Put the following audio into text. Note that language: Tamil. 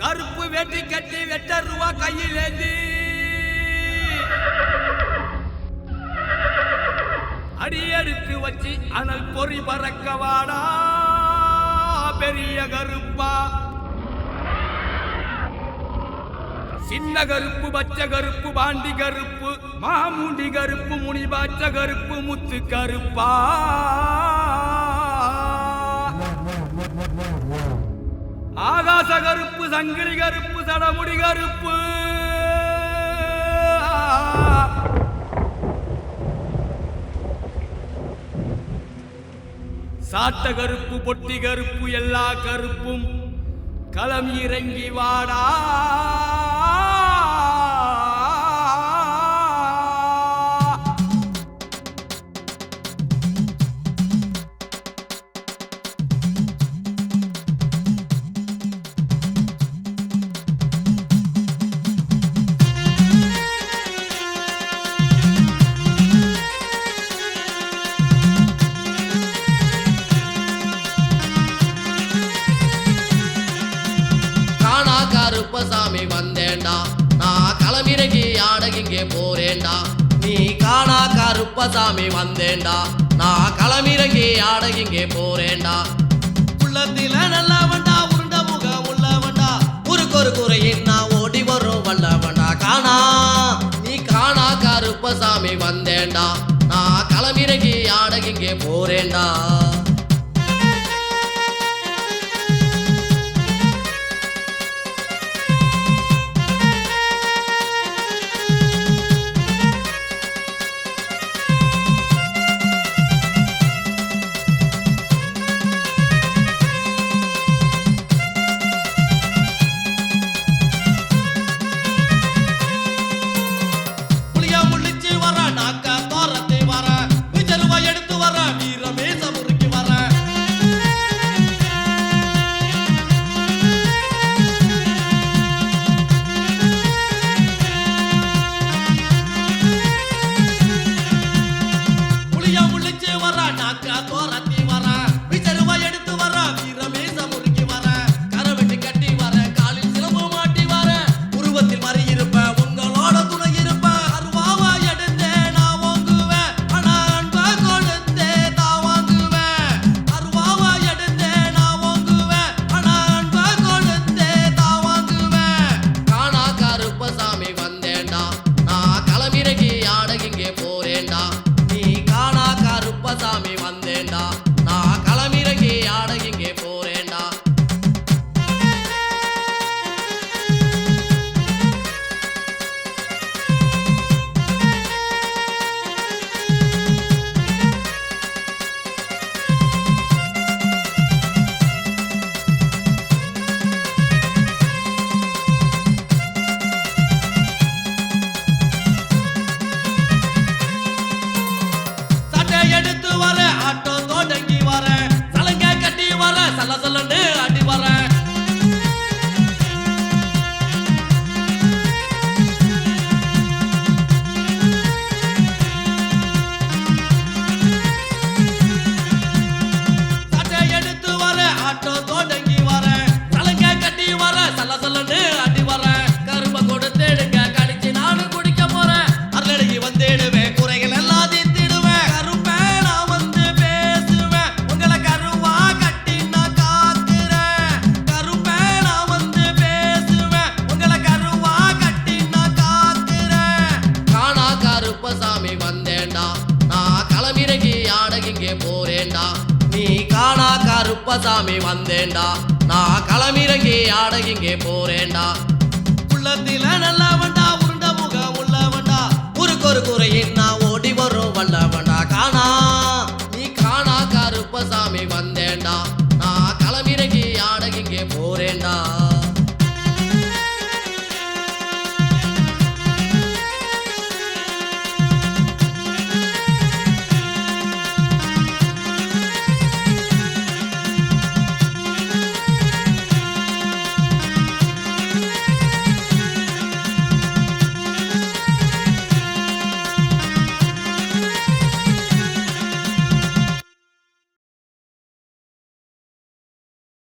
கருப்பு வேட்டி கட்டி வெட்ட ரூபா கையில் ஏந்தி அடி வச்சு அனல் பொறி பறக்கவாடா பெரிய கருப்பா. சின்ன கருப்பு பச்சை கருப்பு பாண்டி கருப்பு மாமுண்டி கருப்பு முனி பாச்ச கருப்பு முத்து கருப்பா. ஆகாச கருப்பு சங்கிலி கருப்பு சடமுடி கருப்பு. சாட்ட கருப்பு பொட்டி கருப்பு எல்லா கருப்பும் களம் இறங்கி வாடா. கருப்பசாமி வந்தேன்டா நான் களமிறங்கி ஆடகிங்கே போறேன்டா நீ காணா கருப்பசாமி வந்தேன்டா நான் களமிறங்கி ஆடகிங்கே போறேன்டா உள்ளத்தில நல்லவன்டா உருண்ட முகம் உள்ளவன்டா. உருக்கொரு குறையின் நான் ஓடி வரும் வல்லவன்டா காணா. நீ காணா கருப்பசாமி வந்தேன்டா நான் களமிறங்கி ஆடகிங்கே போறேன்டா நாக்கா தோரத்தி குப்பசாமி வந்தேண்டா வந்தேன்டா. நான் களமிறங்கி ஆடகிங்கே போறேன்டா. உள்ளத்தில நல்லவன்டா உருண்ட முகம் உள்ளவன்டா. ஒரு குறையின்